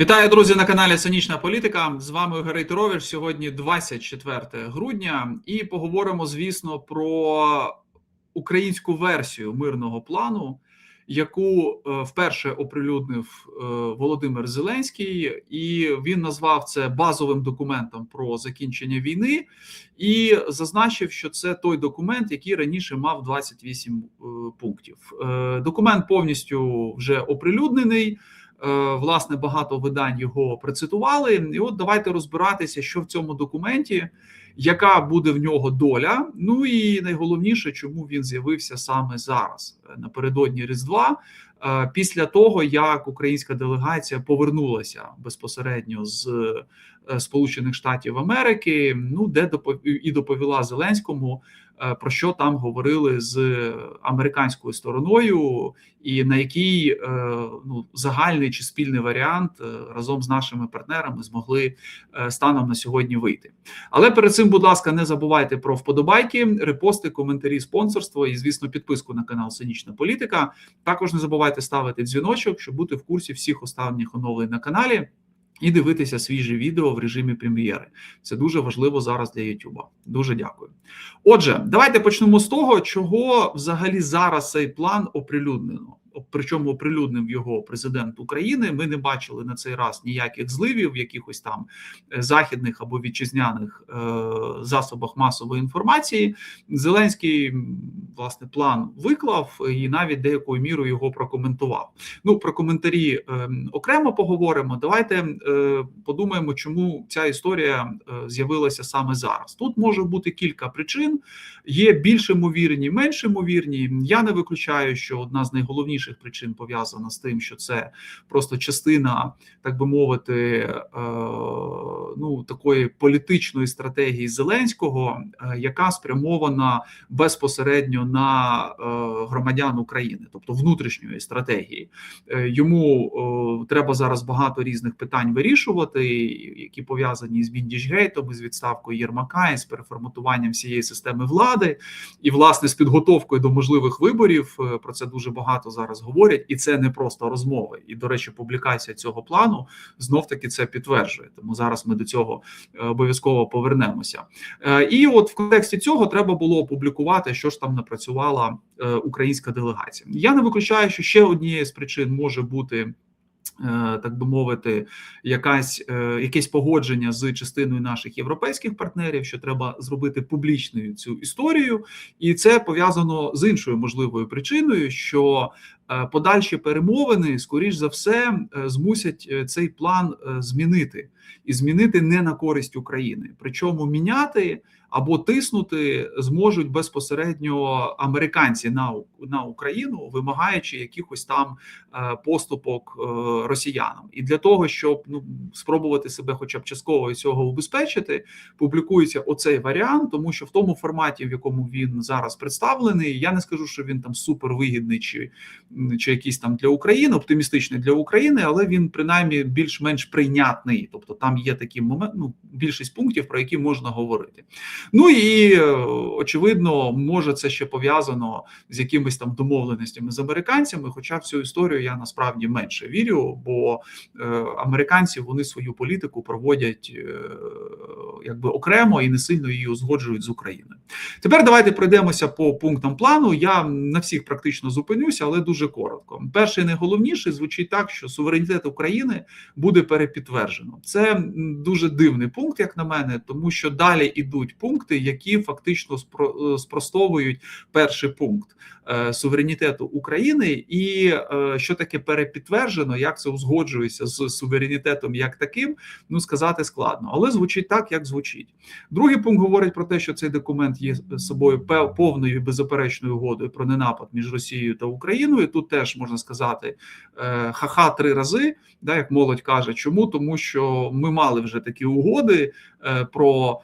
Вітаю, друзі, на каналі Сонячна Політика. З вами Ігор Рейтерович. Сьогодні 24 грудня, і поговоримо, звісно, про українську версію мирного плану, яку е, вперше оприлюднив е, Володимир Зеленський, і він назвав це базовим документом про закінчення війни, і зазначив, що це той документ, який раніше мав 28 е, пунктів. Документ повністю вже оприлюднений. Е, Власне, багато видань його процитували. І от давайте розбиратися, що в цьому документі, яка буде в нього доля. Ну і найголовніше, чому він з'явився саме зараз, е, напередодні Різдва, е, після того як українська делегація повернулася безпосередньо з Сполучених Штатів Америки, ну де і доповіла Зеленському. е, Про що там говорили з американською стороною, і на який е, ну загальний чи спільний варіант е, разом з нашими партнерами змогли е, станом на сьогодні вийти. Але перед цим, будь ласка, не забувайте про вподобайки, репости, коментарі, спонсорство і, звісно, підписку на канал Цинічна Політика. Також не забувайте ставити дзвіночок, щоб бути в курсі всіх останніх оновлень на каналі. І дивитися свіжі відео в режимі прем'єри. Це дуже важливо зараз для Ютуба. Дуже дякую. Отже, давайте почнемо з того, чого взагалі зараз цей план оприлюднено. Причому оприлюднив його президент України. Ми не бачили на цей раз ніяких зливів, в якихось там е, західних або вітчизняних е, засобах масової інформації. Зеленський власне план виклав і навіть деякою мірою його прокоментував. Ну про коментарі е, окремо поговоримо. Давайте подумаємо, чому ця історія з'явилася саме зараз. Тут може бути кілька причин. Є більш ймовірні, менш ймовірні. Я не виключаю, що одна з найголовніших причин пов'язана з тим, що це просто частина, так би мовити, е, ну такої політичної стратегії Зеленського, е, яка спрямована безпосередньо на е, громадян України, тобто внутрішньої стратегії. Йому треба зараз багато різних питань вирішувати, які пов'язані з Віндіжгейтом, з відставкою Єрмака, і з переформатуванням всієї системи влади, і власне з підготовкою до можливих виборів. Про це дуже багато зараз говорять, і це не просто розмови. І, до речі, публікація цього плану знов таки це підтверджує. Тому зараз ми до цього е, обов'язково повернемося. Е, І от в контексті цього треба було опублікувати, що ж там напрацювала е, українська делегація. Я не виключаю, що ще однією з причин може бути. Е, Так би мовити, якась е, якесь погодження з частиною наших європейських партнерів, що треба зробити публічною цю історію, і це пов'язано з іншою можливою причиною, що е, подальші перемовини, скоріш за все, змусять цей план змінити і змінити не на користь України. Причому міняти або тиснути зможуть безпосередньо американці на, на Україну, вимагаючи якихось там е, поступок е, росіянам. І для того, щоб ну спробувати себе, хоча б частково цього убезпечити, публікується оцей варіант, тому що в тому форматі, в якому він зараз представлений, я не скажу, що він там супервигідний чи, чи якийсь там для України, оптимістичний для України, але він принаймні більш-менш прийнятний. Тобто там є такі моменти, ну більшість пунктів, про які можна говорити. Ну і е, очевидно, може це ще пов'язано з якимись там домовленостями з американцями. Хоча в цю історію я насправді менше вірю, бо е, американці вони свою політику проводять е, якби окремо і не сильно її узгоджують з Україною. Тепер давайте пройдемося по пунктам плану. Я на всіх практично зупинюся, але дуже коротко. Перший найголовніший звучить так, що суверенітет України буде перепідтверджено. Це дуже дивний пункт, як на мене, тому що далі ідуть пункти, які фактично е, спростовують перший пункт е, суверенітету України, і е, що таке перепідтверджено, як це узгоджується з суверенітетом як таким, ну сказати складно, але звучить так, як звучить. Другий пункт говорить про те, що цей документ є собою повною і угодою про ненапад між Росією та Україною. Тут теж можна сказати е, ха-ха три рази, да, як молодь каже. Чому? Тому що ми мали вже такі угоди е, про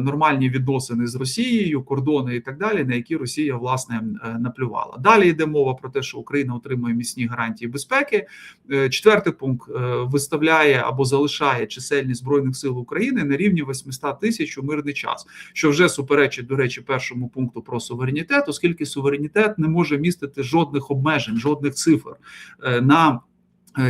нормальні відносини з Росією, кордони і так далі, на які Росія власне е, наплювала. Далі йде мова про те, що Україна отримує міцні гарантії безпеки. Е, Четвертий пункт е, виставляє або залишає чисельність збройних сил України на рівні 800 тисяч у мирний час, що вже суперечить, до речі, першому пункту про суверенітет, оскільки суверенітет не може містити жодних обмежень, жодних цифр е, на Е,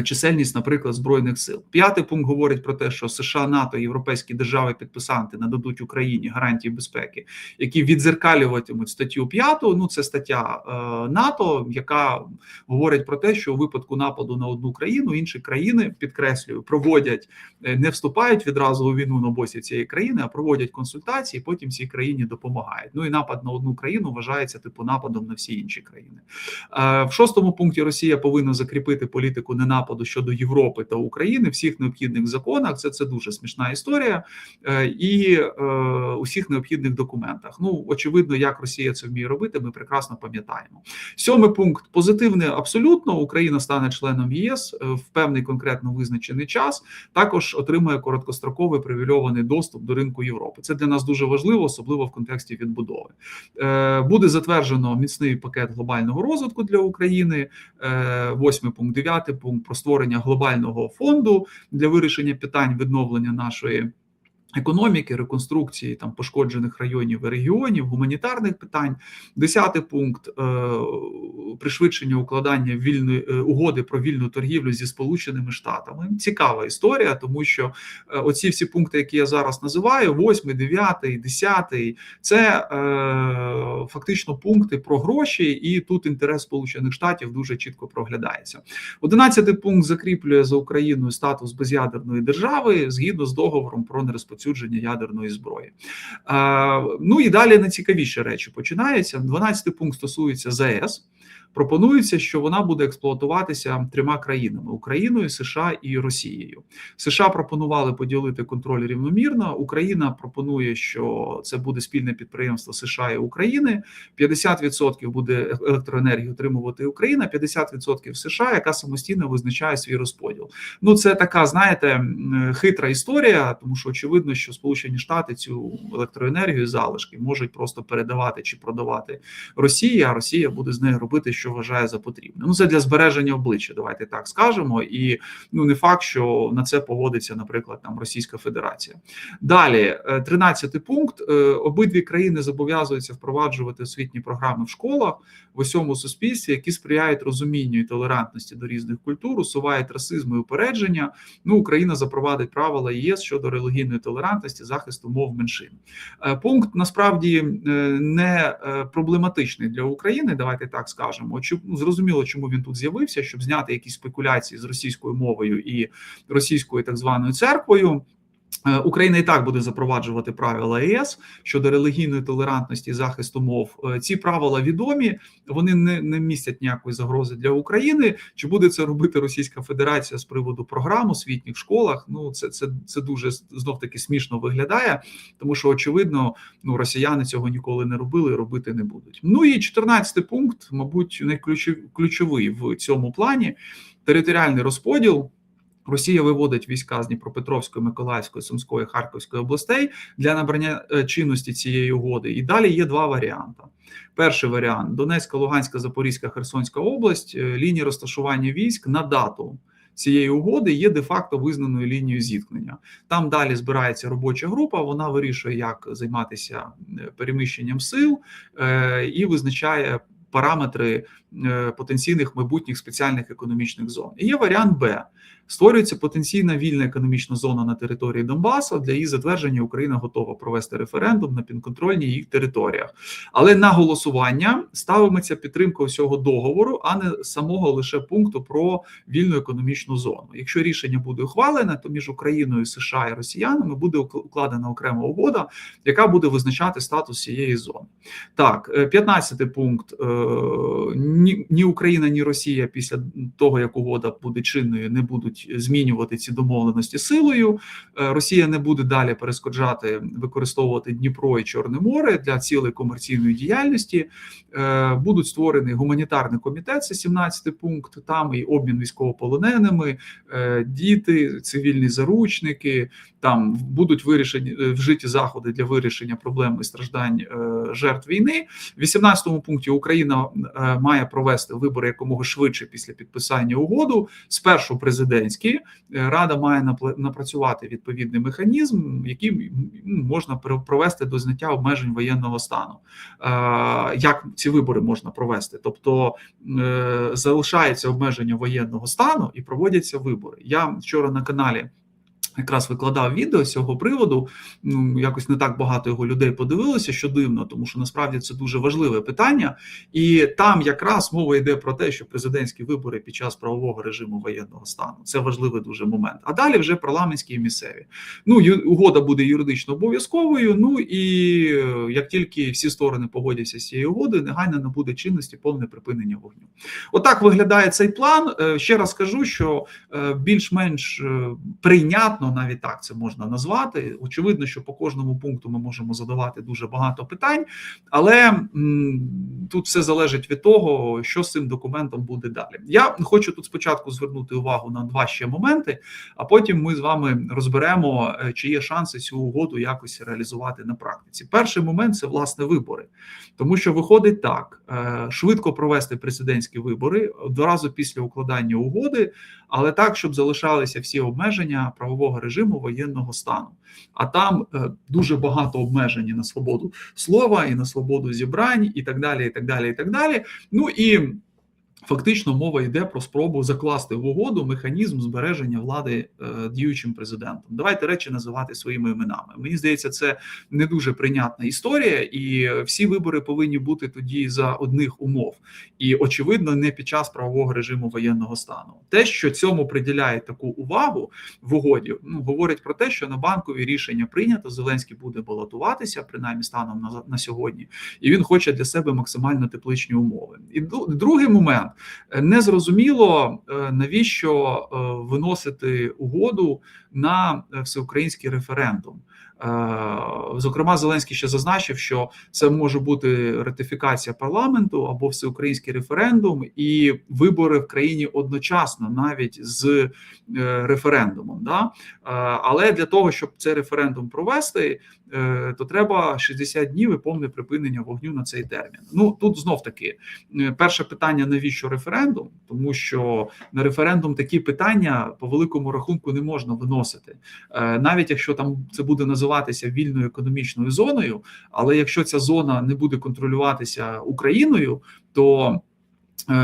чисельність, наприклад, збройних сил. П'ятий пункт говорить про те, що США, НАТО, європейські держави підписанти нададуть Україні гарантії безпеки, які відзеркалюватимуть статтю 5, Ну це стаття е, НАТО, яка говорить про те, що у випадку нападу на одну країну інші країни підкреслюю, проводять, е, не вступають відразу у війну на босі цієї країни, а проводять консультації. Потім цій країні допомагають. Ну і напад на одну країну вважається типу нападом на всі інші країни. В шостому пункті Росія повинна закріпити політику не нападу щодо Європи та України всіх необхідних законах. Це це дуже смішна історія е, і е, у необхідних документах. Ну очевидно, як Росія це вміє робити. Ми прекрасно пам'ятаємо. Сьомий пункт позитивний. Абсолютно Україна стане членом ЄС е, в певний конкретно визначений час. Також отримує короткостроковий привільований доступ до ринку Європи. Це для нас дуже важливо, особливо в контексті відбудови. Буде затверджено міцний пакет глобального розвитку для України. Восьмий пункт, дев'ятий пункт про створення глобального фонду для вирішення питань відновлення нашої економіки, реконструкції там пошкоджених районів і регіонів, гуманітарних питань. Десятий пункт е, пришвидшення укладання вільної е, угоди про вільну торгівлю зі Сполученими Штатами. Цікава історія, тому що е, оці всі пункти, які я зараз називаю: восьмий, дев'ятий, десятий, це е, фактично пункти про гроші, і тут інтерес Сполучених Штатів дуже чітко проглядається. Одинадцятий пункт закріплює за Україною статус без'ядерної держави згідно з договором про нерозпочатку розповсюдження ядерної зброї. Ну і далі найцікавіші речі починаються. 12 пункт стосується ЗАЕС. Пропонується, що вона буде експлуатуватися трьома країнами: Україною, США і Росією. США пропонували поділити контроль рівномірно. Україна пропонує, що це буде спільне підприємство США і України. 50% буде електроенергії отримувати Україна, 50% США, яка самостійно визначає свій розподіл. Ну це така, знаєте, хитра історія, тому що очевидно, що Сполучені Штати цю електроенергію залишки можуть просто передавати чи продавати Росії, а Росія буде з нею робити що вважає за потрібне. Ну це для збереження обличчя. Давайте так скажемо, і ну не факт, що на це погодиться, наприклад, там Російська Федерація. Далі, 13 е, пункт: е, обидві країни зобов'язуються впроваджувати освітні програми в школах в усьому суспільстві, які сприяють розумінню і толерантності до різних культур, усувають расизму і упередження. Ну, Україна запровадить правила ЄС щодо релігійної толерантності, захисту мов меншин. Е, пункт насправді не проблематичний для України. Давайте так скажемо бачимо. Ну, зрозуміло, чому він тут з'явився, щоб зняти якісь спекуляції з російською мовою і російською так званою церквою. Е, Україна і так буде запроваджувати правила ЄС щодо релігійної толерантності і захисту мов. Е, ці правила відомі, вони не не містять ніякої загрози для України. Чи буде це робити Російська Федерація з приводу програм у освітніх школах? Ну це це це дуже знов таки смішно виглядає, тому що очевидно, ну росіяни цього ніколи не робили, і робити не будуть. Ну і 14 пункт, мабуть, найключовий в цьому плані територіальний розподіл. Росія виводить війська з Дніпропетровської, Миколаївської, Сумської, Харківської областей для набрання е, чинності цієї угоди. І далі є два варіанти. Перший варіант: Донецька, Луганська, Запорізька, Херсонська область, е, лінії розташування військ на дату. Цієї угоди є де-факто визнаною лінією зіткнення. Там далі збирається робоча група. Вона вирішує, як займатися е, переміщенням сил і визначає параметри потенційних майбутніх спеціальних економічних зон. І Є варіант Б. Створюється потенційна вільна економічна зона на території Донбасу. Для її затвердження Україна готова провести референдум на підконтрольній їх територіях, але на голосування ставиметься підтримка усього договору, а не самого лише пункту про вільну економічну зону. Якщо рішення буде ухвалене, то між Україною, США і Росіянами буде укладена окрема угода, яка буде визначати статус цієї зони. Так, 15 е, пункт: е, ні, ні Україна, ні Росія після того як угода буде чинною, не будуть змінювати ці домовленості силою. Е, Росія не буде далі перешкоджати використовувати Дніпро і Чорне море для цілей комерційної діяльності. Е, будуть створені гуманітарний комітет. Це 17 пункт. Там і обмін військовополоненими, е, діти, цивільні заручники. Там будуть вирішені вжиті заходи для вирішення проблем і страждань жертв війни. В 18 пункті Україна має провести вибори якомога швидше після підписання угоду. Спершу президентські е, рада має напрацювати відповідний механізм, який ну, можна пр- провести до зняття обмежень воєнного стану. Е, Як ці вибори можна провести? Тобто е, залишається обмеження воєнного стану і проводяться вибори. Я вчора на каналі. Якраз викладав відео з цього приводу. Ну якось не так багато його людей подивилося, що дивно, тому що насправді це дуже важливе питання, і там якраз мова йде про те, що президентські вибори під час правового режиму воєнного стану це важливий дуже момент. А далі вже парламентські і місцеві. Ну угода буде юридично обов'язковою. Ну і е, як тільки всі сторони погодяться з цією угодою, негайно набуде чинності повне припинення вогню. Отак виглядає цей план. Е, Ще раз кажу, що е, більш-менш е, прийнятно, навіть так це можна назвати. Очевидно, що по кожному пункту ми можемо задавати дуже багато питань, але тут все залежить від того, що з цим документом буде далі. Я хочу тут спочатку звернути увагу на два ще моменти, а потім ми з вами розберемо, е, чи є шанси цю угоду якось реалізувати на практиці. Перший момент це власне вибори, тому що виходить так: швидко провести президентські вибори одразу після укладання угоди, але так, щоб залишалися всі обмеження правового режиму воєнного стану. А там е, дуже багато обмежень на свободу слова, і на свободу зібрань, і так далі. І так далі, і так далі. Ну і Фактично мова йде про спробу закласти в угоду механізм збереження влади е, діючим президентом. Давайте речі називати своїми іменами. Мені здається, це не дуже прийнятна історія, і всі вибори повинні бути тоді за одних умов, і очевидно, не під час правового режиму воєнного стану. Те, що цьому приділяє таку увагу в угоді, ну говорить про те, що на банкові рішення прийнято. Зеленський буде балотуватися, принаймні станом на, на сьогодні, і він хоче для себе максимально тепличні умови. І другий момент. Не зрозуміло, е, навіщо е, виносити угоду на е, всеукраїнський референдум. Е, Зокрема, Зеленський ще зазначив, що це може бути ратифікація парламенту або всеукраїнський референдум, і вибори в країні одночасно, навіть з е, референдумом. Да? Е, Але для того, щоб цей референдум провести, то треба 60 днів і повне припинення вогню на цей термін. Ну тут знов таки перше питання: навіщо референдум? Тому що на референдум такі питання по великому рахунку не можна виносити, навіть якщо там це буде називатися вільною економічною зоною. Але якщо ця зона не буде контролюватися Україною, то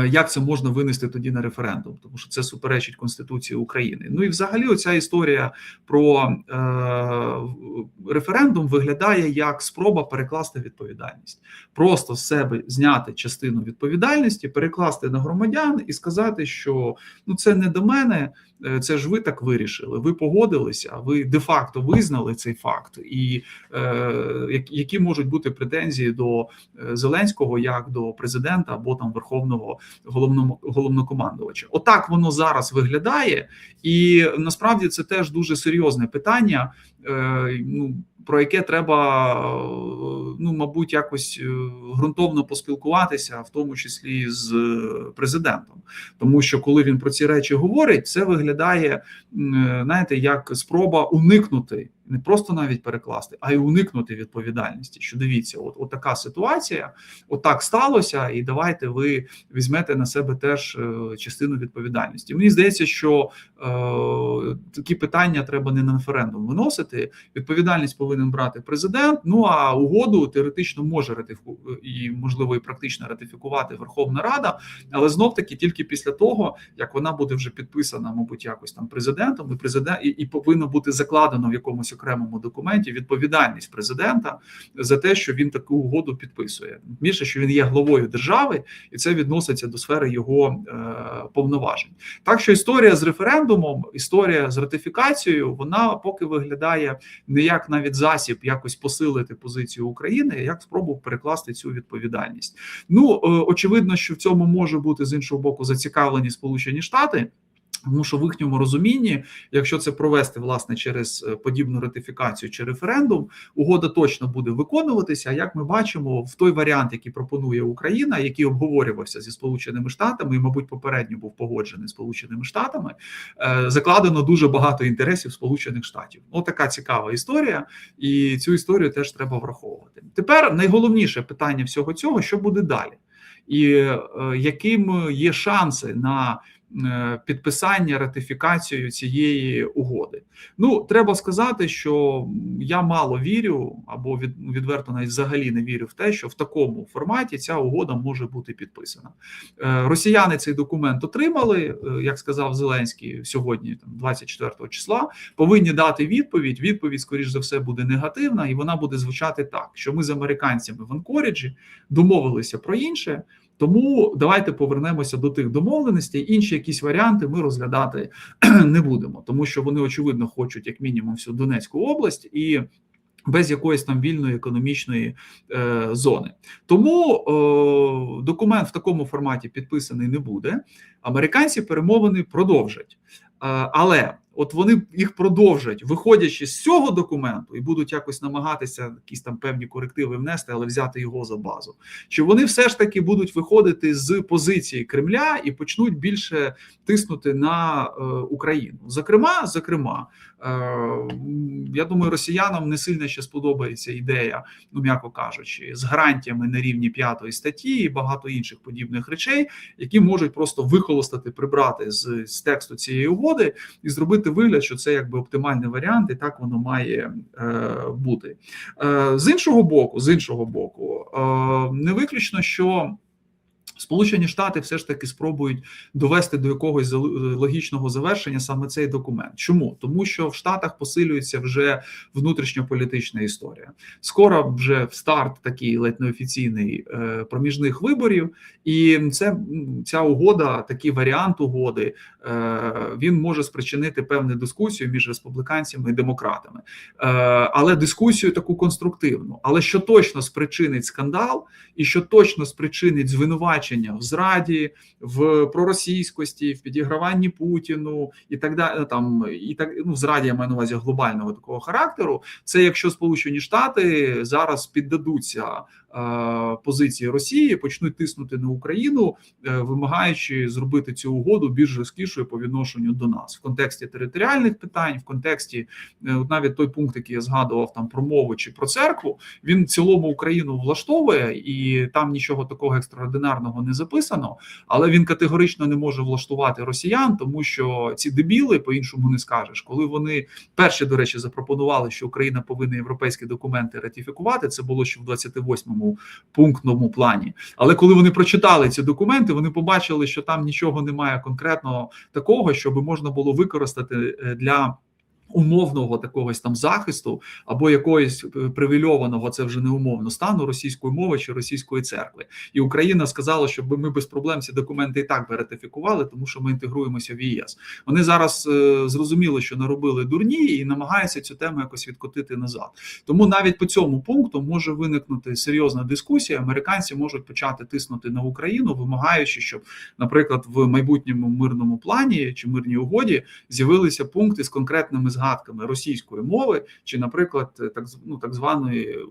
як це можна винести тоді на референдум, тому що це суперечить Конституції України. Ну і взагалі, оця історія про е, референдум виглядає як спроба перекласти відповідальність, просто з себе зняти частину відповідальності, перекласти на громадян і сказати, що ну це не до мене. е, Це ж ви так вирішили. Ви погодилися, ви де-факто визнали цей факт, і е, які можуть бути претензії до е, Зеленського як до президента або там верховного головного головнокомандувача. Отак воно зараз виглядає, і насправді це теж дуже серйозне питання. Е, ну про яке треба е, ну мабуть якось е, ґрунтовно поспілкуватися, в тому числі з президентом, тому що коли він про ці речі говорить, це виглядає знаєте, як спроба уникнути. Не просто навіть перекласти, а й уникнути відповідальності. Що дивіться, от, от така ситуація, от сталося, і давайте ви візьмете на себе теж е, частину відповідальності. Мені здається, що е, такі питання треба не на референдум виносити. Відповідальність повинен брати президент. Ну а угоду теоретично може ратифіку і можливо і практично ратифікувати Верховна Рада, але знов таки тільки після того, як вона буде вже підписана, мабуть, якось там президентом, і президент і, і повинно бути закладено в якомусь окремому документі відповідальність президента за те, що він таку угоду підписує. Більше що він є главою держави, і це відноситься до сфери його е, повноважень. Так що історія з референдумом, історія з ратифікацією, вона поки виглядає не як навіть засіб якось посилити позицію України, як спробу перекласти цю відповідальність. Ну е, очевидно, що в цьому може бути з іншого боку зацікавлені Сполучені Штати. Тому що в їхньому розумінні, якщо це провести власне через е, подібну ратифікацію чи референдум, угода точно буде виконуватися. А як ми бачимо, в той варіант, який пропонує Україна, який обговорювався зі Сполученими Штатами, і, мабуть, попередньо був погоджений Сполученими Штатами, е, закладено дуже багато інтересів Сполучених Штатів. Ось така цікава історія, і цю історію теж треба враховувати. Тепер найголовніше питання всього цього: що буде далі. і е, яким є шанси на підписання ратифікацію цієї угоди. Ну треба сказати, що я мало вірю, або від відверто навіть взагалі не вірю в те, що в такому форматі ця угода може бути підписана. Е, Росіяни цей документ отримали, е, як сказав Зеленський сьогодні, там 24 числа, повинні дати відповідь. Відповідь, скоріш за все, буде негативна, і вона буде звучати так: що ми з американцями в Анкоріджі домовилися про інше. Тому давайте повернемося до тих домовленостей. Інші якісь варіанти ми розглядати не будемо, тому що вони очевидно хочуть як мінімум всю Донецьку область і. Без якоїсь там вільної економічної е, зони, тому е, документ в такому форматі підписаний не буде. Американці перемовини продовжать, е, але от вони їх продовжать, виходячи з цього документу, і будуть якось намагатися якісь там певні корективи внести, але взяти його за базу. Чи вони все ж таки будуть виходити з позиції Кремля і почнуть більше тиснути на е, Україну? Зокрема, зокрема, я думаю, росіянам не сильно ще сподобається ідея, ну м'яко кажучи, з гарантіями на рівні п'ятої статті і багато інших подібних речей, які можуть просто вихолостати, прибрати з, з тексту цієї угоди і зробити вигляд, що це якби оптимальний варіант, і так воно має е, бути. Е, з іншого боку, з іншого боку, е, не виключно, що. Сполучені Штати все ж таки спробують довести до якогось логічного завершення саме цей документ. Чому тому, що в Штатах посилюється вже внутрішньополітична історія? Скоро вже старт такий ледь неофіційний е, проміжних виборів, і це ця угода, такий варіант угоди, е, він може спричинити певну дискусію між республіканцями і демократами, е, але дискусію таку конструктивну. Але що точно спричинить скандал, і що точно спричинить звинувачення в зраді, в проросійськості, в підіграванні Путіну і так далі. Там і так ну в зраді я маю на увазі глобального такого характеру. Це якщо Сполучені Штати зараз піддадуться Е, позиції Росії почнуть тиснути на Україну, е, вимагаючи зробити цю угоду більш жорсткішою по відношенню до нас в контексті територіальних питань, в контексті е, навіть той пункт, який я згадував там про мову чи про церкву, він цілому Україну влаштовує, і там нічого такого екстраординарного не записано, але він категорично не може влаштувати росіян, тому що ці дебіли по іншому не скажеш, коли вони перші до речі запропонували, що Україна повинна європейські документи ратифікувати. Це було ще в 28-му певному пунктному плані. Але коли вони прочитали ці документи, вони побачили, що там нічого немає конкретного такого, щоб можна було використати е, для умовного такогось там захисту або якоїсь е, привільованого, це вже не умовно стану російської мови чи російської церкви, і Україна сказала, щоб ми без проблем ці документи і так би ратифікували, тому що ми інтегруємося в ЄС. Вони зараз е, зрозуміли, що наробили дурні, і намагаються цю тему якось відкотити назад. Тому навіть по цьому пункту може виникнути серйозна дискусія. Американці можуть почати тиснути на Україну, вимагаючи, щоб, наприклад, в майбутньому мирному плані чи мирній угоді з'явилися пункти з конкретними згадками російської мови, чи, наприклад, так ну, так званої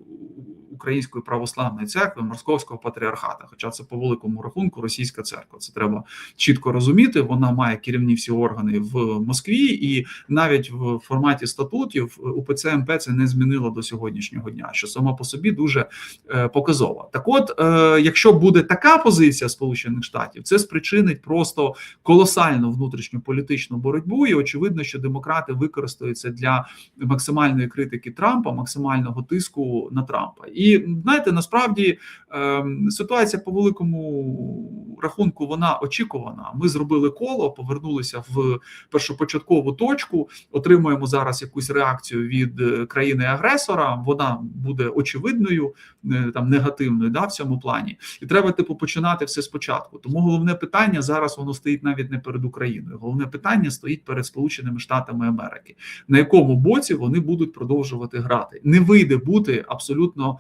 Української православної церкви Московського патріархата. Хоча це по великому рахунку російська церква. Це треба чітко розуміти. Вона має керівні всі органи в Москві, і навіть в форматі статутів УПЦ МП це не змінило до сьогоднішнього дня, що сама по собі дуже е, показова. Так, от, е, якщо буде така позиція Сполучених Штатів, це спричинить просто колосальну внутрішню політичну боротьбу, і очевидно, що демократи використають використовується для максимальної критики Трампа, максимального тиску на Трампа. І знаєте, насправді ем, ситуація по великому рахунку вона очікувана. Ми зробили коло, повернулися в першопочаткову точку. Отримуємо зараз якусь реакцію від е, країни-агресора. Вона буде очевидною, е, там негативною, да, в цьому плані, і треба типу починати все спочатку. Тому головне питання зараз воно стоїть навіть не перед Україною. Головне питання стоїть перед Сполученими Штатами Америки на якому боці вони будуть продовжувати грати. Не вийде бути абсолютно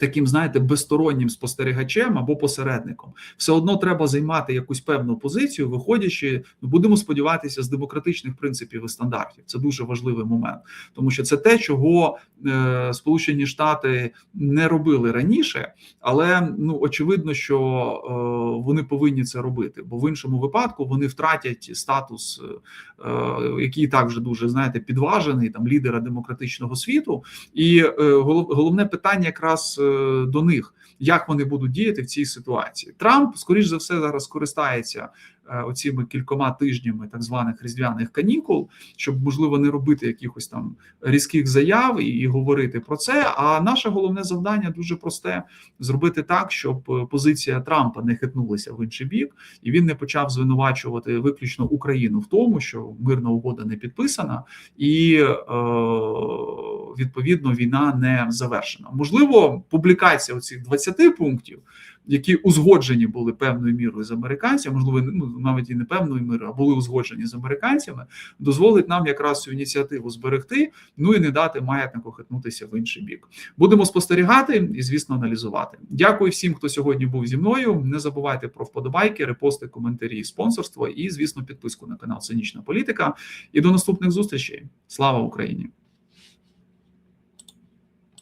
таким, знаєте, безстороннім спостерігачем або посередником. Все одно треба займати якусь певну позицію, виходячи, ну будемо сподіватися, з демократичних принципів і стандартів. Це дуже важливий момент, тому що це те, чого е, Сполучені Штати не робили раніше, але ну очевидно, що е, вони повинні це робити, бо в іншому випадку вони втратять статус, е, який так вже дуже знаєте, підважений там лідера демократичного світу, і е, головне питання якраз. До них, як вони будуть діяти в цій ситуації. Трамп, скоріш за все, зараз скористається е, оціми кількома тижнями так званих різдвяних канікул, щоб можливо не робити якихось там різких заяв і, і говорити про це. А наше головне завдання дуже просте: зробити так, щоб е, позиція Трампа не хитнулася в інший бік, і він не почав звинувачувати виключно Україну в тому, що мирна угода не підписана, і е, відповідно війна не завершена. Можливо, публікація оцих 20 пунктів, які узгоджені були певною мірою з американцями, можливо, ну навіть і не певною мірою, а були узгоджені з американцями, дозволить нам якраз цю ініціативу зберегти, ну і не дати маятнику хитнутися в інший бік. Будемо спостерігати і, звісно, аналізувати. Дякую всім, хто сьогодні був зі мною. Не забувайте про вподобайки, репости, коментарі, спонсорство і, звісно, підписку на канал Цинічна Політика. І до наступних зустрічей. Слава Україні!